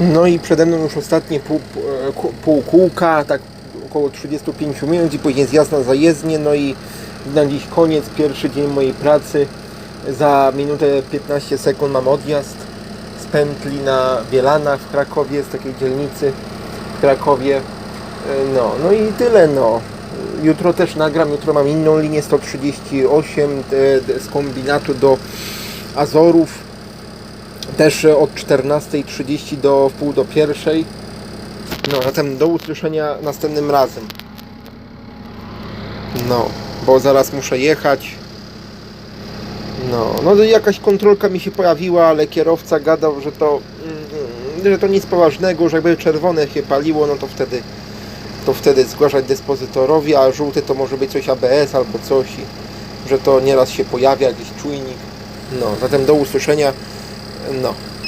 No i przede mną już ostatnie pół, pół, pół kółka, tak około 35 minut i później zjazd na zajezdnię, no i na dziś koniec, pierwszy dzień mojej pracy. Za minutę 15 sekund mam odjazd z pętli na Bielanach w Krakowie, z takiej dzielnicy w Krakowie. E, No, no i tyle no. Jutro też nagram, jutro mam inną linię 138 e, d- z kombinatu do Azorów. Też od 14.30 do wpół do pierwszej. No, zatem do usłyszenia następnym razem. No, bo zaraz muszę jechać. No, no jakaś kontrolka mi się pojawiła, ale kierowca gadał, że to, mm, że to nic poważnego, że jakby czerwone się paliło, no to wtedy to wtedy zgłaszać dyspozytorowi, a żółty to może być coś ABS albo coś, że to nieraz się pojawia jakiś czujnik. No, zatem do usłyszenia. No.